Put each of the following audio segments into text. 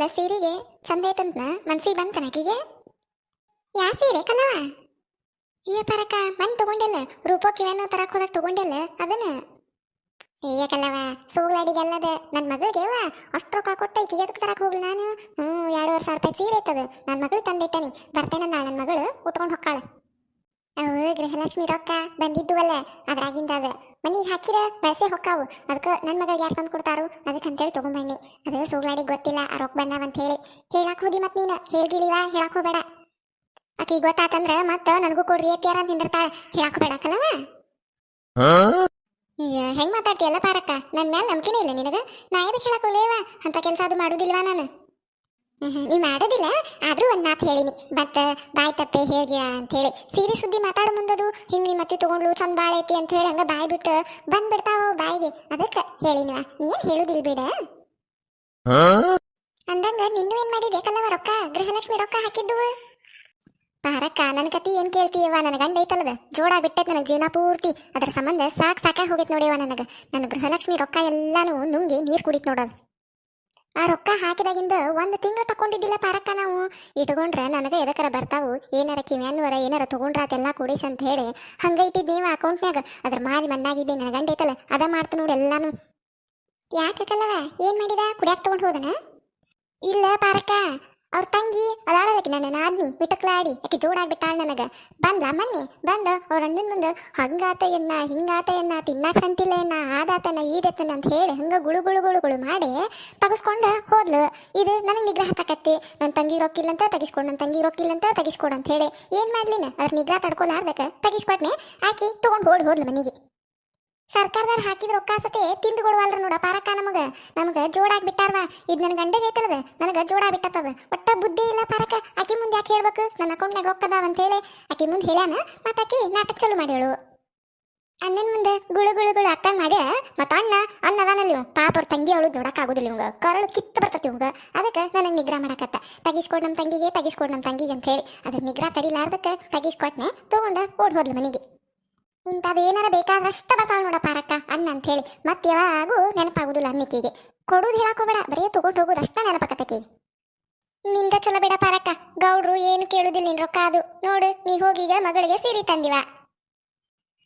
ನೋಡಿದ್ಲ ಸೀರೆಗೆ? ಚಂದ ಐತಂತ ಮನ್ಸಿಗೆ ಬಂತನ ಆಕಿಗೆ ಯಾ ಸೀರೆ ಕಲವ ಏ ಪರಕ ಮನ್ ತಗೊಂಡಿಲ್ಲ. ರೂಪಕ್ಕಿವೇನೋ ತರಕ್ ಹೋದಾಗ ತಗೊಂಡಿಲ್ಲ, ಅದನ್ನ? ಏ ಕಲ್ಲವ ಸೂಗ್ಲಾಡಿಗೆಲ್ಲದ. ನನ್ನ ಮಗಳಿಗೆ ಅಷ್ಟು ರೊಕ್ಕ ಕೊಟ್ಟ ಈಕಿಗೆ ಅದಕ್ಕೆ ತರಕ್ ಹೋಗ್ಲಿ ನಾನು? ಹ್ಞೂ ಎರಡೂವರೆ ಸಾವಿರ ರೂಪಾಯಿ ಸೀರೆ ಐತದ ನನ್ನ ಮಗಳು ತಂದಿಟ್ಟನಿ. ಬರ್ತೇನೆ ನನ್ನ ಮಗಳು, ಉಟ್ಕೊಂಡು ಹೊಕ್ಕಾಳ. ಅವು ಗೃಹಲಕ್ಷ್ಮಿ ರೊಕ್ಕ ಬಂದಿದ್ದುವಲ್ಲ ಅದ್ರಾಗಿಂದ ಅದ. ಮನಿಗೆ ಹಾಕಿರ ಬಳಸೆ ಹೊಕ್ಕಾವು. ಅದಕ್ಕೆ ನನ್ನ ಮಗಳಿಗೆ ಯಾರು ತಂದು ಕೊಡ್ತಾರು? ಅದಕ್ಕೆ ಅಂತೇಳಿ ತೊಗೊಂಬಣ್ಣಿ ಅದು ಸೋಗ್ಲಾಡಿಗೆ ಗೊತ್ತಿಲ್ಲ ಆ ರೊಕ್ಕ ಬಂದಾವಂತ ಹೇಳಿ ಹೇಳಕ್ ಹೋದಿ ಮತ್ತೆ ನೀನು ಹೇಳ್ಗಿಳಿವ ಹೇಳಕ್ ಹೋಗ್ಬೇಡ. ಆಕಿ ಗೊತ್ತಾತಂದ್ರ ಮತ್ತೆ ನನಗೂ ಕೊಡ್ರಿ ಎತ್ತಿಯಾರ ಅಂತ ನಿಂದಿರ್ತಾಳ. ಹೇಳಕ್ ಬೇಡಕ್ಕಲ್ಲವ ಹೆಂಗ್ ಮಾತಾಡ್ತೀಯಲ್ಲ ಪಾರಕ್ಕ ನನ್ನ ಮೇಲೆ ನಂಬಿಕೆನೇ ಇಲ್ಲ ನಿನಗ. ನಾ ಎದಕ್ಕೆ ಹೇಳಕ್ ಹೋಗ್ಲೇವ ಅಂತ ಕೆಲಸ ಅದು ಮಾಡುದಿಲ್ವಾ ನಾನು? ನೀ ಮಾಡೋದಿಲ್ಲ ಆದರೂ ಒಂದ್ ಮಾತು ಹೇಳಿನಿ. ಮತ್ತ ಬಾಯ್ ತಪ್ಪೆ ಹೇಗೆ ಅಂತ ಹೇಳಿ ಸೀರೆ ಸುದ್ದಿ ಮಾತಾಡೋ ಮುಂದದು ಹಿಂಗೆ ನಿಮ್ಮ ಮತ್ತೆ ತಗೊಂಡ್ಲು ಚಂದ ಬಾಳ ಐತಿ ಅಂತ ಹೇಳಿ ಹಂಗೆ ಬಾಯ್ ಬಿಟ್ಟು ಬಂದ್ಬಿಡ್ತಾವ ಬಾಯಿಗೆ. ಅದಕ್ಕೆ ಹೇಳಿನಿವ. ಏನು ಹೇಳುದಿಲ್ಲ ಬಿಡ? ಅಂದಂಗ ನಿನ್ನೂ ಏನು ಮಾಡಿದೆ? ಕಲ್ಲವ ರೊಕ್ಕ ಗೃಹಲಕ್ಷ್ಮಿ ರೊಕ್ಕ ಹಾಕಿದ್ದು? ಪಾರಕ್ಕ ನನ್ನ ಕತಿ ಏನು ಕೇಳ್ತೀಯವ್ವ? ನನ್ನ ಗಂಡ ಐತಲ್ಲದ? ಜೋಡ ಬಿಟ್ಟೈತ್ ನನಗೆ ಜೀವನ ಪೂರ್ತಿ. ಅದರ ಸಂಬಂಧ ಸಾಕ್ ಸಾಕಾಗಿ ಹೋಗೈತೆ ನೋಡ್ಯವ ನನಗೆ. ನನ್ನ ಗೃಹಲಕ್ಷ್ಮಿ ರೊಕ್ಕ ಎಲ್ಲಾನು ನುಂಗಿ ನೀರು ಕುಡಿತ್ ನೋಡೋದು. ಆ ರೊಕ್ಕ ಹಾಕಿದಾಗಿಂದ ಒಂದು ತಿಂಗಳು ತಕೊಂಡಿದ್ದಿಲ್ಲ ಪಾರಕ್ಕ ನಾವು. ಇಟ್ಕೊಂಡ್ರೆ ನನಗೆ ಎದಕ್ಕರ ಬರ್ತಾವು? ಏನಾರ ಕಿವ್ಯಾನ್ವರ ಏನಾರ ತಗೊಂಡ್ರ ಅದೆಲ್ಲ ಕೊಡಿಸ್ ಅಂತ ಹೇಳಿ. ಹಂಗೈತಿ ನೀವು ಅಕೌಂಟ್ನ್ಯಾಗ. ಅದ್ರ ಮಾರಿ ಮಣ್ಣಾಗಿದ್ದೆ ನನ್ನ ಗಂಡ ಐತಲ್ಲ, ಅದ ಮಾಡ್ತು ನೋಡಿ ಎಲ್ಲಾನು. ಯಾಕಲ್ಲವ ಏನ್ ಮಾಡಿದ? ಕುಡಿಯಾಕ ತಗೊಂಡ್ ಹೋದನ? ಇಲ್ಲ ಪಾರಕ್ಕ. ಅವ್ರ ತಂಗಿ ಅದಾಳದಕ್ಕೆ ನನ್ನ ನಾದ್ನಿ ಬಿಟ್ಟಕ್ಲಾಡಿ ಯಾಕೆ ಜೋಡಾಗ್ಬಿಟ್ಟಾಳ ನನಗೆ. ಬಂದ್ಲ ಮನ್ನಿ? ಬಂದ ಅವ್ರ ಅಣ್ಣನ ಮುಂದೆ, ಹಂಗಾತ ಎನ್ನ, ಹಿಂಗಾತ ತಿನ್ನಾಕ ಸಂತಿಲ್ಲ ಎನ್ನ ಆದಾತನ ಈದತ್ತನ ಅಂತ ಹೇಳಿ ಹಂಗ ಗುಳು ಗುಳು ಗುಳು ಗುಳು ಮಾಡಿ ತಗಸ್ಕೊಂಡು ಹೋದ್ಲು. ಇದು ನನಗೆ ನಿಗ್ರಹ ತಕತ್ತಿ. ನನ್ನ ತಂಗಿ ರೊಕ್ಕಿಲ್ಲಂತ ತೆಗಿಸ್ಕೊಂಡು ನನ್ನ ತಂಗಿ ರೊಕ್ಕಿಲ್ಲಂತ ತೆಗಿಸ್ಕೊಡು ಅಂತ ಹೇಳಿ. ಏನು ಮಾಡ್ಲಿನ ಅದ್ರ ನಿಗ್ರಹ ತಡ್ಕೊಲಾರ್ದಕ್ಕೆ ತೆಗಿಸ್ಕೊಟ್ನೆ. ಆಕಿ ತಗೊಂಡ್ ಓಡ್ ಹೋದ್ಲು ಮನೆಗೆ. ಸರ್ಕಾರದವ್ರು ಹಾಕಿದ ರೊಕ್ಕ ಸತೆ ತಿಂದು ಕೊಡುವಲ್ರ ನೋಡ, ಪಾರಕ್ಕ ನಮಗ. ನಮಗ ಜೋಡಾಗಿ ಬಿಟ್ಟಾರ್ವ ಇದು ನನ್ನ ಗಂಡಗೆ ಐತಲ್ವ ನನಗ ಜೋಡಾ ಬಿಟ್ಟತದ ಒಟ್ಟ ಬುದ್ಧಿ ಇಲ್ಲ ಪಾರಕ ಆಕಿ ಮುಂದೆ ಯಾಕೆ ಹೇಳ್ಬೇಕು? ನನ್ನ ಅಕೌಂಟ್ನಾಗ ರೊಕ್ಕ ಅದಾವ ಅಂತ ಹೇಳಿ ಆಕಿ ಮುಂದೆ ಹೇಳ್ಯಾನ, ಮತ್ತೆ ಆಕಿ ನಾಟಕ ಚಾಲು ಮಾಡ್ಯಾಳು. ಅಣ್ಣನ ಮುಂದೆ ಗುಳು ಗುಳು ಗುಳು ಅಕ್ಕ ಮಾಡ್ಯ, ಮತ್ತ ಅಣ್ಣ ಅಣ್ಣ ಪಾಪ ಅವ್ರ ತಂಗಿ ಅವಳು ನೋಡಕ್ ಆಗುದಿಲ್ಲ ಇವಂಗ ಕರಳು ಕಿತ್ತು ಬರ್ತತಿ ಇವಂಗ ಅದಕ್ಕೆ ನನಗೆ ನಿಗ್ರಹ ಮಾಡಕತ್ತ. ತಗಿಸ್ಕೊಡ್ ನಮ್ಮ ತಂಗಿಗೆ, ತಗಿಸ್ಕೊಡ್ ನಮ್ಮ ತಂಗಿಗೆ ಅಂತ ಹೇಳಿ. ಅದ್ರ ನಿಗ್ರಹ ತಡಿಲಾರ್ದಕ್ಕೆ ತಗಿಸ್ಕೊಟ್ನೆ, ತೊಗೊಂಡ ಓಡ್ ಹೋದ್ಲು ಮನೆಗೆ. ಇಂಥದ್ದೇನಾರ ಬೇಕಾದ್ರಷ್ಟ ಬರ್ತಾಳ ನೋಡ ಪಾರಕ್ಕ ಅಣ್ಣ ಅಂತ ಹೇಳಿ ಮತ್ತೆ ಯಾವಾಗೂ ನೆನಪಾಗುದಿಲ್ಲ ಅನ್ನಿಕೆಗೆ ಕೊಡುದು ಹೇಳಾಕೋಬೇಡ ಬರೀ ತಗೊಂಡು ಹೋಗೋದು ಅಷ್ಟ ನೆನಪಾಕತ್ತಕೀಗೆ ನಿಂದ ಚಲೋ ಬೇಡ ಪಾರಕ್ಕ ಗೌಡ್ರು ಏನು ಕೇಳುದಿಲ್ಲ ನಿನ್ ರೊಕ್ಕ ಅದು. ನೋಡು, ನೀ ಹೋಗೀಗ ಮಗಳಿಗೆ ಸೀರೆ ತಂದಿವ.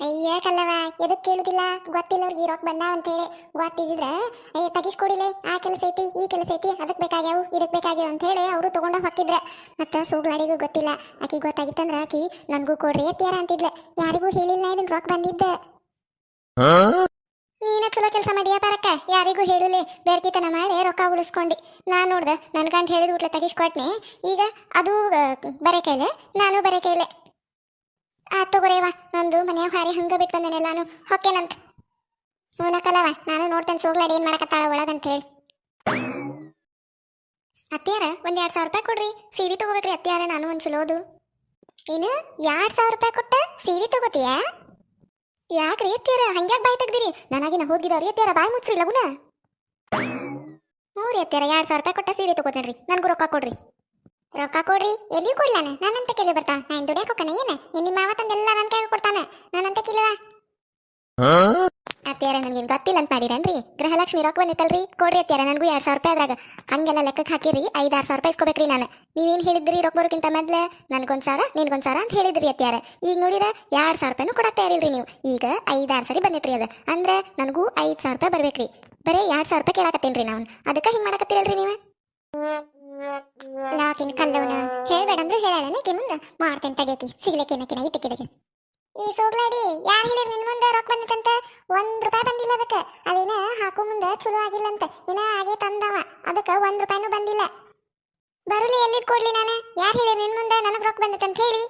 ಅಯ್ಯ ಕಲ್ಲವ ಎದಕ್ ಕೇಳುದಿಲ್ಲ? ಗೊತ್ತಿಲ್ಲ ಅವ್ರಿಗೆ ರೊಕ್ಕ ಬಂದ ಅಂತ ಹೇಳಿ ಗೊತ್ತಿದ್ರೆ ಅಯ್ಯ ತಗಿಸ್ಕೊಡಿಲೆ ಆ ಕೆಲಸ ಐತಿ ಈ ಕೆಲಸ ಐತಿ ಅದಕ್ ಬೇಕಾಗ್ಯಾವು ಇದಕ್ ಬೇಕಾಗ್ಯಾವ ಅಂತ ಹೇಳಿ ಅವರು ತಗೊಂಡ ಹಾಕಿದ್ರೆ. ಮತ್ತ ಸೂಗ್ಲಾಡಿಗೂ ಗೊತ್ತಿಲ್ಲ. ಆಕಿ ಗೊತ್ತಾಗಿತ್ತಂದ್ರ ಆಕಿ ನನ್ಗೂ ಕೊಡ್ರಿ ಎತ್ತಿಯಾರ ಅಂತಿದ್ಲೆ. ಯಾರಿಗೂ ಹೇಳಿಲ್ಲ ಇದನ್ ರೊಕ್ಕ ಬಂದಿದ್ದ. ನೀನ ಚಲೋ ಕೆಲಸ ಮಾಡಿಯ ಪರಕ್ಕ? ಯಾರಿಗೂ ಹೇಳುಲೆ ಬೇರ್ಕಿತನ ಮಾಡಿ ರೊಕ್ಕ ಉಳಿಸ್ಕೊಂಡಿ. ನಾನು ನೋಡ್ದ ನನ್ ಗಂಟ ಹೇಳಿದ ಊಟ್ಲೆ ತೆಗಿಸ್ಕೊಟ್ನೆ. ಈಗ ಅದು ಆ, ಕೈಲೆ ನಾನು ಬರೆ ಕೈಲೆ. ಆ ತಗೋರೇವ ನಂದು ಮನ್ಯಾಗ ಹಾರಿ ಹಂಗ ಬಿಟ್ಟು ಬಂದೇನೆ ನಾನು ಹೊಕ್ಕೇನಂತ ಕಲವ ನಾನು ನೋಡ್ತೇನೆ ಸೋಗ್ಲಾಡಿ ಏನ್ ಮಾಡಕತ್ತಾಳ ಒಳಗಂತ ಹೇಳಿ ಅತ್ತಿಯಾರ, ಒಂದ್ ಎರಡ್ ಸಾವಿರ ರೂಪಾಯಿ ಕೊಡ್ರಿ. ಸೀರೆ ತಗೋಬೇಕ್ರಿ ಅತ್ತಿಯಾರ, ನಾನು ಒಂದ್ ಚಲೋದು. ಏನು, ಎರಡ್ ಸಾವಿರ ರೂಪಾಯಿ ಕೊಟ್ಟ ಸೀರೆ ತಗೋತೀಯಾ? ಯಾಕ್ರಿ ಎತ್ತೀರ ಹಂಗ್ಯಾಕ್ ಬಾಯ್ ತೆಗ್ದಿರಿ? ನನಗಿನ ಹೋಗಿದವ್ರಿ ಎತ್ತೀರ ಬಾಯ್ ಮುಚ್ಚ್ರಿ ಲಗುನ. ರೀ ಎತ್ತೀರ ಎರಡ್ ಸಾವಿರ ರೂಪಾಯಿ ಕೊಟ್ಟ ಸೀರೆ ರೀ ನನ್ಗೂ ರೊಕ್ಕ ಕೊಡ್ರಿ. ರೊಕ್ಕ ಕೊಡ್ರಿ ಎಲ್ಲಿ ಕೊಡ್ಲಾನ? ನಾನಂತ ಕೇಳಿ ಬರ್ತಾ. ನಾನು ದುಡಿಯಾಕ ಹೋಗ್ತಾನೆ ಏನ? ನಿಮ್ಮ ಮಾವ ತಂದೆಲ್ಲ ನನ್ ಕೈಗೆ ಕೊಡ್ತಾನ. ನಾನಂತ ಕಿಲ್ವಾ ಅತ್ಯಾರ ನನ್ಗೆ ಗೊತ್ತಿಲ್ಲ ಅಂತ ಮಾಡಿರೇನ್ರಿ? ಗೃಹಲಕ್ಷ್ಮಿ ರೊಕ್ಕ ಬಂದಿತ್ತಲ್ರಿ? ಕೊಡ್ರಿ ಅತ್ಯಾರ ನನಗೂ ಎರಡ್ ಸಾವಿರ ರೂಪಾಯಿ ಅದ್ರಾಗ. ಹಂಗೆಲ್ಲ ಲೆಕ್ಕಕ್ಕೆ ಹಾಕಿರಿ ಐದಾರು ಸಾವಿರ ರೂಪಾಯಿ ಇಸ್ಕೋಬೇಕ್ರಿ ನಾನು. ನೀವೇನ್ ಹೇಳಿದ್ರಿ ರೊಕ್ಕ ಬರೋಕ್ಕಿಂತ ಮೊದ್ಲೆ? ನನ್ಗೊಂದ್ ಸಾವಿರ ನಿನ್ಗೊಂದ್ ಸಾವಿರ ಅಂತ ಹೇಳಿದ್ರಿ ಅತ್ಯಾರ ಈಗ ನೋಡಿದ್ರೆ ಎರಡ್ ಸಾವಿರ ರೂಪಾಯಿನೂ ಕೊಡಕ್ ತಯಾರಿಲ್ರಿ ನೀವು. ಈಗ ಐದಾರು ಸರಿ ಬಂದಿತ್ರಿ ಅದ. ಅಂದ್ರೆ ನನಗೂ ಐದ್ ಸಾವಿರ ರೂಪಾಯಿ ಬರ್ಬೇಕ್ರಿ. ಬರೀ ಎರಡ್ ಸಾವಿರ ರೂಪಾಯಿ ಕೇಳಾಕತ್ತೇನ್ರಿ ನಾವು ಅದಕ್ಕೆ ಹಿಂಗ್ ಮಾಡಕತ್ತೀರಲ್ರಿ ನೀವು? ಲಾಕಿನ್ ಕಲ್ಲವನ ಹೇಳ್ಬೇಡಂದ್ರೆ ಹೇಳಣ. ಮುಂದೆ ಮಾಡ್ತೇನೆ ತಡಿಯಕಿ ಸಿಗ್ಲಿಕ್ಕೇನಕಿನ ಇದ್ದಕ್ಕಿದಕ್ಕೆ ಈ ಸೋಗ್ಲಾಡಿ ಯಾರು ಹೇಳಿರ್ ನಿನ್ ಮುಂದೆ ರೊಕ್ಕ ಬಂದಿತ್ತಂತ? ಒಂದ್ ರೂಪಾಯಿ ಬಂದಿಲ್ಲ ಅದಕ್ಕೆ. ಅದೇನ ಹಾಕೋ ಮುಂದೆ ಚಲೋ ಆಗಿಲ್ಲಂತ. ಇನ್ನ ಹಾಗೆ ತಂದವ. ಅದಕ್ಕೆ ಒಂದ್ ರೂಪಾಯಿನೂ ಬಂದಿಲ್ಲ. ಬರುಲಿ ಎಲ್ಲಿದ್ ಕೊಡ್ಲಿ ನಾನು? ಯಾರು ಹೇಳಿರ್ ನಿನ್ ಮುಂದೆ ನನಗ್ ರೊಕ್ಕ ಬಂದಿತ್ತಂತ ಹೇಳಿ.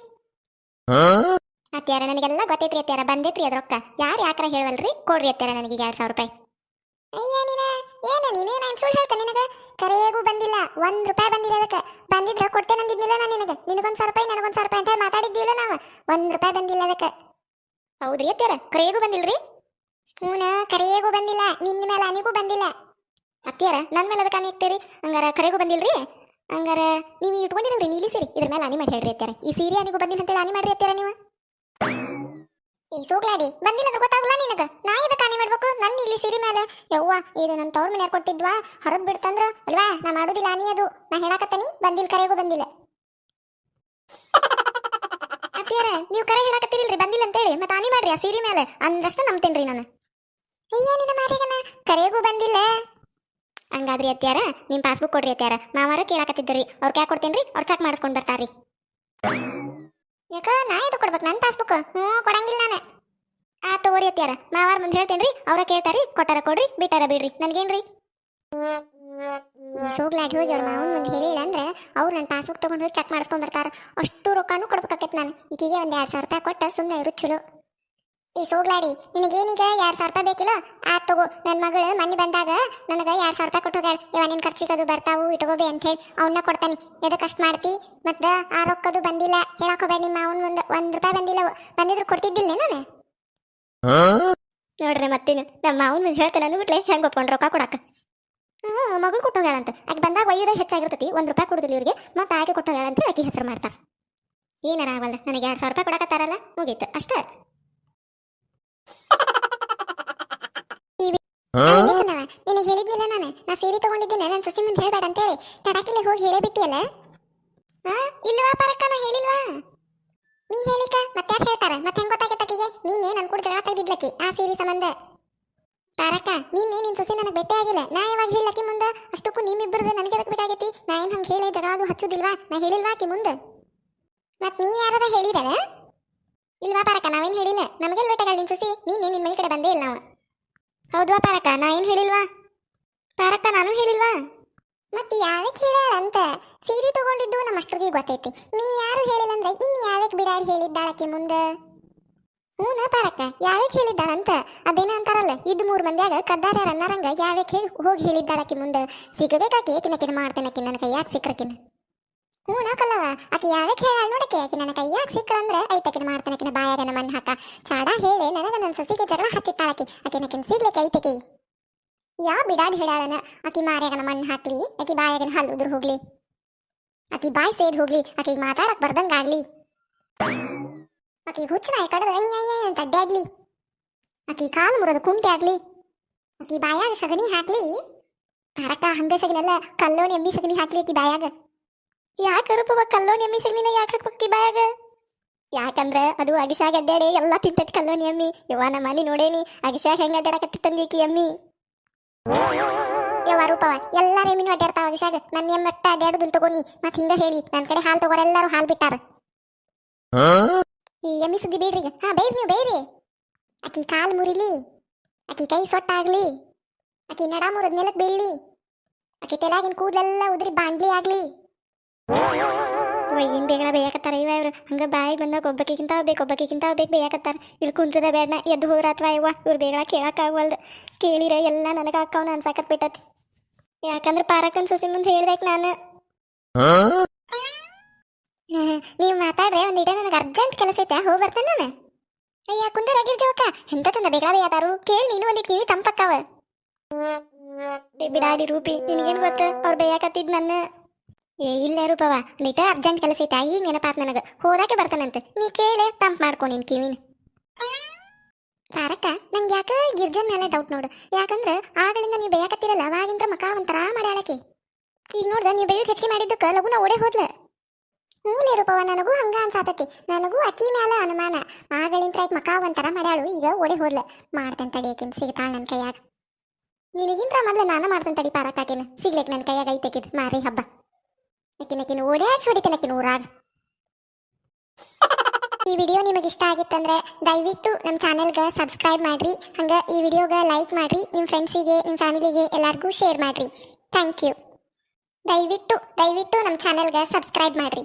ಅತ್ಯಾರ ನನಗೆಲ್ಲ ಗೊತ್ತೈತ್ರಿ ಅತ್ಯಾರ ಬಂದೈತ್ರಿ ಅದ ರೊಕ್ಕ. ಯಾರು ಯಾಕ್ರ ಹೇಳವಲ್ರಿ ಕೊಡ್ರಿ ಅತ್ಯಾರ ನನಗೆ ಎರಡ್ ಸಾವಿರ ರೂಪಾಯಿ. ಅಯ್ಯ ನೀನ. ಏನ, ನೀನೇ ನಾನು ಸುಳ್ಳು ಹೇಳ್ತೇನೆ ನಿನಗ? ಕರೆಗೂ ಬಂದಿಲ್ಲ, ಒಂದ್ ರೂಪಾಯಿ ಬಂದಿಲ್ಲ ಅದಕ್ಕೆ. ಬಂದಿದ್ರ ಕೊಡ್ತೇನೆ ಅಂದಿದ್ನಿಲ್ಲ ನಾನು ನಿನಗೆ. ನಿನಗೊಂದು ಸಾವಿರ ರೂಪಾಯಿ ನನಗೊಂದು ಸಾವಿರ ರೂಪಾಯಿ ಅಂತ ಮಾತಾಡಿದ್ದಿಲ್ಲ ನಾವು. ಒಂದ್ ರೂಪಾಯಿ ಬಂದಿಲ್ಲ ಅದಕ್ಕೆ. ಹೌದ್ರಿ ಅತ್ಯಾರ ಕರೆಗೂ ಬಂದಿಲ್ರಿ? ಹ್ಞೂನ, ಕರೆಗೂ ಬಂದಿಲ್ಲ, ನಿನ್ನ ಮೇಲೆ ಅನಿಗೂ ಬಂದಿಲ್ಲ. ಅತ್ಯಾರ ನನ್ನ ಮೇಲೆ ಅದಕ್ಕೆ ಅನಿಕ್ತೀರಿ ಹಂಗಾರ ಕರೆಗೂ ಬಂದಿಲ್ರಿ? ಹಂಗಾರ ನೀವು ಇಟ್ಕೊಂಡಿರಲ್ರಿ, ನೀಲಿ ಸೀರೆ. ಇದ್ರ ಮೇಲೆ ಅನಿ ಮಾಡಿ ಹೇಳ್ರಿ ಈ ಸೀರೆ ಅನಿಗೂ ಬಂದಿಲ್ಲ ಅಂತೇಳಿ ಅನಿ ಮಾಡ್ರಿ ಅತ್ಯಾರ ನೀವು. ಈ ಸೋಗ್ಲಾಡಿ ಬಂದಿಲ್ಲ ಗೊತ್ತಾಗಲ್ಲ ನಿನಗ? ನಾ ಇದಕ್ಕೆ ಕಾಣಿ ಮಾಡ್ಬೇಕು? ನನ್ನ ಇಲ್ಲಿ ಸಿರಿ ಮೇಲೆ ಯವ್ವ ಇದು ನನ್ನ ತವ್ರ ಮನೆ ಕೊಟ್ಟಿದ್ವಾ? ಹೊರದ್ ಬಿಡ್ತಂದ್ರ? ಅಲ್ವಾ ನಾ ಮಾಡುದಿಲ್ಲ ನೀ ಅದು. ನಾ ಹೇಳಾಕತ್ತೀನಿ ಬಂದಿಲ್ಲ ಕರೆಗೂ ಬಂದಿಲ್ಲ. ಅತ್ತಿಯರ ನೀವು ಕರೆ ಹೇಳಾಕತ್ತೀರಿಲ್ರಿ ಬಂದಿಲ್ಲ ಅಂತೇಳಿ. ಮತ್ತೆ ಆನಿ ಮಾಡ್ರಿ ಆ ಸೀರೆ ಮೇಲೆ ಅಂದ್ರಷ್ಟ ನಂಬ್ತೇನ್ರಿ ನಾನು. ಅಯ್ಯ ನಿನ್ನ ಮಾರಿಗನ ಕರೆಗೂ ಬಂದಿಲ್ಲ. ಹಂಗಾದ್ರಿ ಅತ್ಯಾರ ನಿಮ್ಮ ಪಾಸ್ಬುಕ್ ಕೊಡ್ರಿ ಅತ್ಯಾರ ಮಾವಾರ ಕೇಳಾಕತ್ತಿದ್ದರಿ. ಅವ್ರ ಕ್ಯಾ ಕೊಡ್ತೇನ್ರಿ? ಅವ್ರ ಚೆಕ್ ಮಾಡಿಸ್ಕೊಂಡು ಬರ್ತಾರ್ರಿ. ಯಾಕ? ನಾ ಇದು ಕೊಡ್ಬೇಕು? ನನ್ನ ಪಾಸ್ಬುಕ್ ಹ್ಞೂ, ಕೊಡಂಗಿಲ್ಲ ನಾನು. ಆ, ತಗೋರಿ ಅತ್ಯಾರ ಮಾವಾರ ಮುಂದೆ ಹೇಳ್ತೇನ್ರಿ, ಅವ್ರ ಕೇಳ್ತಾರಿ ಕೊಟ್ಟಾರ ಕೊಡ್ರಿ, ಬಿಟ್ಟಾರ ಬಿಡ್ರಿ. ನನ್ಗೇನ್ರಿ? ಸೋಗ್ಲಾಡಿ ಹೋಗಿ ಅವ್ರ ಮಾವನ ಮುಂದೆ ಹೇಳಿಲ್ಲ ಅಂದ್ರೆ ಅವ್ರು ನನ್ನ ಪಾಸ್ಬುಕ್ ತೊಗೊಂಡು ಚೆಕ್ ಮಾಡಿಸ್ಕೊಂಡ್ ಬರ್ತಾರ. ಅಷ್ಟು ರೊಕ್ಕನೂ ಕೊಡ್ಬೇಕಾಕೈತಿ ನಾನು. ಈಗೀಗೆ ಒಂದು ಎರಡು ಸಾವಿರ ರೂಪಾಯಿ ಕೊಟ್ಟ ಸುಮ್ಮನೆ ಇರು, ಚಲೋ. ಈ ಸೋಗ್ಲಾಡಿ, ನಿನಗೇನೀಗ ಎರಡು ಸಾವಿರ ರೂಪಾಯಿ ಬೇಕಿಲ್ಲ? ಆ, ತಗೋ ನನ್ನ ಮಗಳು ಮನೆ ಬಂದಾಗ ನನಗೆ ಎರಡು ಸಾವಿರ ರೂಪಾಯಿ ಕೊಟ್ಟು ಹೋಗ್ಯಾಳ ಇವ ನಿನ್ನ ಖರ್ಚಿಗೆ ಅದು ಬರ್ತಾವು ಇಟ್ಕೋಬೇ ಅಂತ ಹೇಳಿ ಅವನ್ನ ಕೊಡ್ತಾನೆ. ಎದಕ್ಕೆ ಕಷ್ಟ ಮಾಡ್ತಿ? ಮತ್ತೆ ಆ ರೊಕ್ಕದು ಬಂದಿಲ್ಲ. ಹೇಳಕೋಬೇಡ, ನಿಮ್ಮ ಅವನ ಮುಂದೆ ಒಂದು ರೂಪಾಯಿ ಬಂದಿಲ್ಲ. ಬಂದಿದ್ರು ಕೊಡ್ತಿದ್ದಿಲ್ಲ ನಾನು ನೋಡ್ರಿ, ಮತ್ತೇನು ನಮ್ಮ ಅವನ ಮುಂದೆ ಹೇಳ್ತಾನೆ ಅಂದ್ಬಿಟ್ಲೆ, ಹೆಂಗೆ ಒಪ್ಕೊಂಡು ರೊಕ್ಕ ಕೊಡಕ್ಕೆ ಹ್ಞೂ ಮಗಳು ಕೊಟ್ಟು ಹೋಗ್ಯಾಳಂತ ಆಕೆ ಬಂದಾಗ ಒಯ್ಯೋದ ಹೆಚ್ಚಾಗಿರ್ತೈತಿ, ಒಂದು ರೂಪಾಯಿ ಕೊಡುದಿಲ್ಲ ಇವ್ರಿಗೆ. ಮತ್ತೆ ಆಕೆ ಕೊಟ್ಟು ಹೋಗ್ಯಾಳ ಅಂತ ಆಕೆ ಹೆಸರು ಮಾಡ್ತಾರೆ ಏನಾರ ಆಗಲ್ಲ ನನಗೆ ಎರಡು ಸಾವಿರ ರೂಪಾಯಿ ಕೊಡಕತ್ತಾರಲ್ಲ, ಮುಗೀತು. ಅಷ್ಟೇ. ನಿನಗೆ ಹೇಳಿದ್ನಿಲ್ಲ ನಾನು. ನಾ ಸೀರೆ ತಗೊಂಡಿದ್ದೇನೆ ನನ್ನ ಸಸಿ ಮುಂದೆ ಹೇಳ್ಬೇಡ ಅಂತೇಳಿ. ತಡಕಿಲೆ ಹೋಗಿ ಹೇಳೇ ಬಿಟ್ಟಿಯಲ್ಲ ಹಾ? ಇಲ್ವಾ ಪರಕ್ಕ ನಾ ಹೇಳಿಲ್ವಾ? ನೀ ಹೇಳಿಕ ಮತ್ತಾರು ಹೇಳ್ತಾರ? ಮತ್ತೆ ಹೆಂಗ್ ಗೊತ್ತಾಗೈತೆ ಆಕಿಗೆ? ನೀನೇ ನನ್ ಕೂಡ ಜಗಳ ತೆಗೆದಿದ್ಲಕ್ಕಿ ಆ ಸೀರೆ ಸಂಬಂಧ. ತಾರಕ್ಕ ನೀನೇ ನಿನ್ ಸೊಸೆ ನನಗೆ ಭೇಟಿ ಆಗಿಲ್ಲ. ನಾ ಯಾವಾಗ ಹೇಳಕ್ಕೆ ಮುಂದೆ? ಅಷ್ಟಕ್ಕೂ ನಿಮ್ಮಿಬ್ಬರದು ನನಗೆ ಎದಕ್ ಬೇಕಾಗೈತಿ? ನಾ ಏನ್ ಹಂಗೆ ಹೇಳಿ ಜಗಳ ಅದು ಹಚ್ಚುದಿಲ್ವಾ? ನಾ ಹೇಳಿಲ್ವಾ ಆಕಿ ಮುಂದೆ? ಮತ್ತೆ ನೀನು ಯಾರಾರ ಹೇಳಿರವ ಇಲ್ವಾ ಪಾರಕ ನಾವೇನ್ ಹೇಳಿಲ್ಲ? ನಮಗೆಲ್ಲ ಬೇಟಗಾಳ ನಿನ್ ಸೊಸಿ? ನೀನೇ ನಿನ್ನ ಮನೆ ಕಡೆ ಬಂದೇ ಇಲ್ಲ ನಾವು ಹೌದ್ವಾ ಪಾರಕ ನಾ ಏನ್ ಹೇಳಿಲ್ವಾ? ಪಾರಕ್ಕ, ನಾನು ಹೇಳಿಲ್ವಾ? ಮತ್ತೆ ಯಾವಕ್ಕೆ ಅಂತ? ಸೀರೆ ತಗೊಂಡಿದ್ದು ನಮ್ಮ ಅಷ್ಟರಿಗೆ ಗೊತ್ತೈತಿ. ನೀನು ಯಾರು ಹೇಳಿಲ್ಲ ಅಂದ್ರೆ ಇನ್ ಯಾವಕ್ಕೆ ಬಿಡಾಡಿ ಹೇಳಿದ್ದಾಳಕ್ಕೆ ಮುಂದೆ? ಹ್ಞೂನ ಪಾರಕ್ಕ ಯಾವಕ್ಕೆ ಹೇಳಿದ್ದಾಳಂತ ಅದೇನ ಅಂತಾರಲ್ಲ, ಇದು ಮೂರು ಮಂದಿಯಾಗ ಕದ್ದಾರ ಅನ್ನರಂಗ ಯಾವಕ್ಕೆ ಹೋಗಿ ಹೇಳಿದ್ದಾಳಕ್ಕೆ ಮುಂದೆ? ಸಿಗಬೇಕಾಕಿ ಏಕಿನಕಿನ ಮಾಡ್ತೇನಕಿ ನನ್ನ ಕೈಯಾಗ ಸಿಕ್ರಕಿನ? ಹ್ಞೂ ಕಲ್ಲವ ಆಕಿ ಯಾವಕ್ಕೆ ಹೇಳ ನೋಡಕ್ಕೆ? ಆಕೆ ನನ್ನ ಕೈಯಾಗ ಸಿಕ್ಕಳ ಅಂದ್ರೆ ಐತಕಿನ ಮಾಡ್ತಾನಕಿನ ಬಾಯಾಗ ಮಣ್ಣು ಹಾಕ ಚಾಡ ಹೇಳಿ, ನನಗ ನನ್ನ ಸಸಿಗೆ ಜಗಳ ಹಚ್ಚಿಟ್ಟಾಳಕಿ ಆಕಿನಕಿನ ಸಿಗ್ಲಿಕ್ಕೆ ಐತಕಿ ಯಾ ಬಿಡಾಡ್ ಹೇಳಾಳನ ಆಕಿ ಮಾರ್ಯಾಗನ ಮಣ್ಣು ಹಾಕ್ಲಿ, ಆಕಿ ಬಾಯಾಗನ ಹಲ್ಲು ಉದುರು ಹೋಗ್ಲಿ. ಆಕಿ ಬಾಯಿ ಸೇದ್ ಹೋಗ್ಲಿ ಆಕಿಗೆ ಮಾತಾಡಕ್ ಬರ್ದಂಗಾಗ್ಲಿ ಆಕಿ ಹುಚ್ಚನ ಕಡದ ಅಂತ ಅಡ್ಡಾಡ್ಲಿ ಆಕಿ ಕಾಲು ಮುರದ ಕುಂಟೆ ಆಗ್ಲಿ. ಆಕಿ ಬಾಯಾಗ ಸಗಣಿ ಹಾಕ್ಲಿ. ಕರಕ ಹಂಗ ಅಲ್ಲ ಕಲ್ಲೋನಿ ಎಂಬಿ ಸಗಣಿ ಹಾಕ್ಲಿ ಆಕಿ ಬಾಯಾಗ. ಯಾಕೆ ರೂಪವ ಕಲ್ಲೋನಿ ಎಮ್ಮಿ ಸಗಣಿನ ಯಾಕೆ ಹಾಕ್ತಿ ಬಾಯಾಗ? ಯಾಕಂದ್ರ ಅದು ಅಗಿಸಾಗ ಅಡ್ಡಾಡಿ ಎಲ್ಲ ತಿಂತೈತಿ ಕಲ್ಲೋನಿ ಅಮ್ಮಿ. ಯವ್ವ ನಮ್ಮ ಮನೆ ನೋಡೇನಿ, ಅಗಿಸಾಗ ಹೆಂಗ ಅಡ್ಡಾಡಕತ್ತಿತ್ತಂದೀಕಿ ಅಮ್ಮಿ? ಯವ್ವ ರೂಪವ ಎಲ್ಲಾರ ಎಮ್ಮಿನೂ ಅಡ್ಡಾಡ್ತಾವ ಅಗಿಸಾಗ. ನನ್ನ ಎಮ್ಮಟ್ಟ ಅಡ್ಡಾಡುದಿಲ್ ತಗೋನಿ ಮತ್ ಹಿಂಗ ಹೇಳಿ ನನ್ನ ಕಡೆ ಹಾಲು ತಗೋರ ಎಲ್ಲಾರು ಹಾಲು ಬಿಟ್ಟಾರ. ಈ ಎಮ್ಮಿ ಸುದ್ದಿ ಬೇಡ್ರಿ ಹಾ, ಬೇಡ್ರಿ ನೀವು, ಬೇಡ್ರಿ. ಆಕಿ ಕಾಲ್ ಮುರಿಲಿ, ಆಕಿ ಕೈ ಸೊಟ್ಟಾಗ್ಲಿ, ಆಕಿ ನಡ ಮುರಿದ ನೆಲಕ್ ಬೀಳ್ಲಿ, ಆಕಿ ತೆಲಾಗಿನ ಕೂದಲೆಲ್ಲ ಉದ್ರಿ ಬಾಂಡ್ಲಿ ಆಗ್ಲಿ. ಏನ್ ಬೇಗ ಬೇಯಕತ್ತಾರ ಇವ ಇವ್ರು? ಹಂಗ ಬಾಯಿಗೆ ಬಂದಾಗ ಒಬ್ಬಕ್ಕಿಂತ ಬೇಕು ಒಬ್ಬಕ್ಕಿಂತ ಬೇಕು ಬೇಯಕತ್ತಾರ. ಇಲ್ಲಿ ಕುಂತ್ರದ ಬೇಡನ ಎದ್ದು ಹೋದ್ರ ಅಥವಾ ಇವ? ಇವ್ರು ಬೇಗ ಕೇಳಕ್ಕಾಗವಲ್ದು. ಕೇಳಿರ ಎಲ್ಲ ನನಗೆ ಅಕ್ಕವನ ಅನ್ಸಾಕತ್ ಬಿಟ್ಟತಿ. ಯಾಕಂದ್ರೆ ಪಾರಕ್ಕನ್ ಸೊಸಿ ಮುಂದೆ ಹೇಳ್ಬೇಕು ನಾನು. ನೀವು ಮಾತಾಡ್ರೆ ಒಂದ್ ಇಡ ನನಗೆ ಅರ್ಜೆಂಟ್ ಕೆಲಸ ಐತೆ, ಹೋಗಿ ಬರ್ತೇನೆ ನಾನು. ಅಯ್ಯ, ಕುಂದರ್ ಆಗಿರ್ತೀವಕ್ಕ ಎಂತ ಚಂದ ಬೇಗ ಬೇಯಾದಾರು. ಕೇಳಿ ನೀನು ಒಂದಿಟ್ ಕಿವಿ ತಂಪಕ್ಕವ. ಬಿಡಾಡಿ ರೂಪಿ, ನಿನಗೇನು ಗೊತ್ತ? ಅವ್ರು ಬೇಯಕತ್ತಿದ್ ನನ್ನ. ಏ, ಇಲ್ಲ ರೂಪವ ನಿಟ ಅರ್ಜೆಂಟ್ ಕೆಲಸ ಐತೆ. ಈಗ ನೆನಪಾತ್ ನನಗೆ. ಹೋದಾಕೆ ಬರ್ತಾನಂತೆ. ನೀ ಕೇಳೆ ತಂಪ್ ಮಾಡ್ಕೊ ನಿನ್ ಕಿವಿನ. ತಾರಕ್ಕ, ನಂಗೆ ಯಾಕ ಗಿರ್ಜನ್ ಮೇಲೆ ಡೌಟ್ ನೋಡು? ಯಾಕಂದ್ರೆ ಆಗಳಿಂದ ನೀವು ಬೇಯಕತ್ತಿರಲ್ಲ, ಅವಾಗಿಂದ್ರ ಮಕ ಒಂಥರ ಮಾಡ್ಯಾಳಕಿ ಈಗ ನೋಡ್ದ, ನೀವು ಬೇಯೋದು ಹೆಚ್ಚಿಗೆ ಮಾಡಿದ್ದಕ್ಕೆ ಲಗುನ ಓಡೇ ಹೋದ್ಲ. ಹ್ಞೂ ರೂಪವ ನನಗೂ ಹಂಗ ಅನ್ಸಾತತಿ. ನನಗೂ ಅಕ್ಕಿ ಮೇಲೆ ಅನುಮಾನ. ಆಗಳಿಂತ್ರ ಆಯ್ತು ಮಕ ಒಂಥರ ಮಾಡ್ಯಾಳು ಈಗ ಓಡಿ ಹೋದ್ಲ. ಮಾಡ್ತಾನೆ ತಡಿಯಕಿನ್ ಸಿಗ್ತಾಳ ನನ್ನ ಕೈಯಾಗ. ನಿನಗಿಂತ ಮೊದ್ಲು ನಾನು ಮಾಡ್ತಾನೆ ತಡಿ ಪಾರಕ್ಕಾಕಿನ ಸಿಗ್ಲಿಕ್ಕೆ ನನ್ನ ಕೈಯಾಗ ಐತೆಕಿದ್ ಮಾರಿ ಹಬ್ಬ. ಹೊಡಿತೇನೆ ಊರಾಗ. ಈ ವಿಡಿಯೋ ನಿಮಗೆ ಇಷ್ಟ ಆಗಿತ್ತಂದ್ರೆ ದಯವಿಟ್ಟು ನಮ್ಮ ಚಾನೆಲ್ಗೆ ಸಬ್ಸ್ಕ್ರೈಬ್ ಮಾಡ್ರಿ, ಹಂಗೆ ಈ ವಿಡಿಯೋಗೆ ಲೈಕ್ ಮಾಡ್ರಿ ನಿಮ್ಮ ಫ್ರೆಂಡ್ಸಿಗೆ ನಿಮ್ಮ ಫ್ಯಾಮಿಲಿಗೆ ಎಲ್ಲರಿಗೂ ಶೇರ್ ಮಾಡ್ರಿ. Thank you. ದಯವಿಟ್ಟು ದಯವಿಟ್ಟು ನಮ್ಮ ಚಾನೆಲ್ಗೆ ಸಬ್ಸ್ಕ್ರೈಬ್ ಮಾಡ್ರಿ.